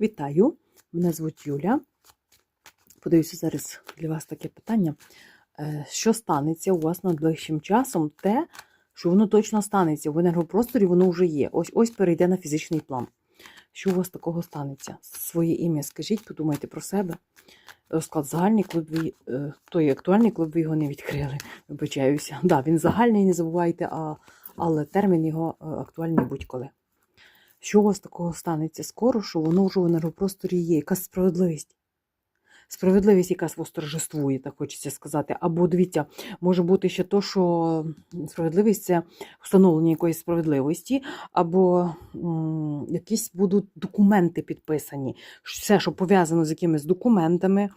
Вітаю! Мене звуть Юля. Подивіться зараз для вас таке питання. Е, Що станеться у вас найближчим часом? Те, що воно точно станеться. В енергопросторі воно вже є. Ось ось перейде на фізичний план. Що у вас такого станеться? Своє ім'я скажіть, подумайте про себе. Розклад загальний, коли б ви, е, той актуальний, коли б ви його не відкрили. Вибачаюся. Да, він загальний, не забувайте, а, але термін його е, актуальний будь-коли. Що у вас такого станеться скоро, що воно вже в енергопросторі є, якась справедливість. Справедливість якась восторжествує, так хочеться сказати. Або дивіться, може бути ще то, що справедливість це встановлення якоїсь справедливості, або м, якісь будуть документи підписані. Все, що пов'язано з якимись документами,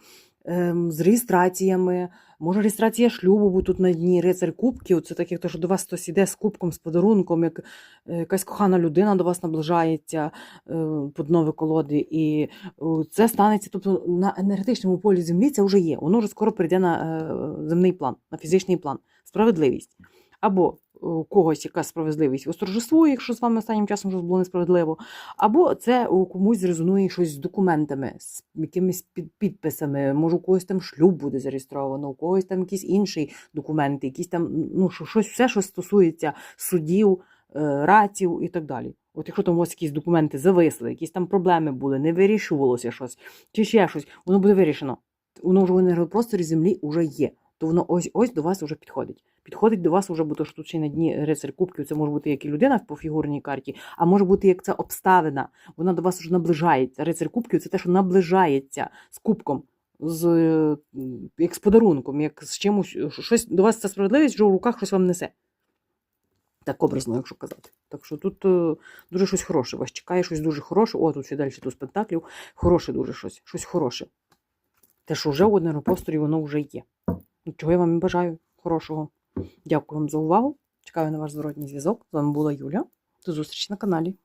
з реєстраціями, може реєстрація шлюбу, бо тут на дні рицар кубків. Це так, як то, що до вас хтось іде з кубком, з подарунком, як е, якась кохана людина до вас наближається е, під нові колоди. І е, це станеться. Тобто на енергетичному полі землі це вже є. Воно вже скоро прийде на земний план, на фізичний план. Справедливість. Або у когось якась справедливість восторжествує, якщо з вами останнім часом щось було несправедливо, або це у комусь зрезонує щось з документами, з якимись під- підписами. Може, у когось там шлюб буде зареєстровано, у когось там якісь інші документи, якісь там, ну, щось, все, що стосується судів, е, раців і так далі. От якщо там у вас якісь документи зависли, якісь там проблеми були, не вирішувалося щось, чи ще щось, воно буде вирішено. Воно вже в енергопросторі землі вже є. То воно ось ось до вас вже підходить. Підходить до вас вже, бо то що тут ще на дні рицарь кубків, це може бути як і людина по фігурній карті, а може бути як це обставина. Вона до вас вже наближається. Рицарь кубків це те, що наближається з кубком, з, як з подарунком, як з чимось, щось до вас ця справедливість вже в руках щось вам несе. Так образно, якщо казати. Так що тут е, дуже щось хороше. Вас чекає щось дуже хороше. О, тут ще далі тут спектаклів. Хороше дуже щось. Щось хороше. Те, що вже в одному просторі, воно вже є. Чого я вам і бажаю хорошого. Дякую вам за увагу. Чекаю на ваш зворотній зв'язок. З вами була Юля. До зустрічі на каналі.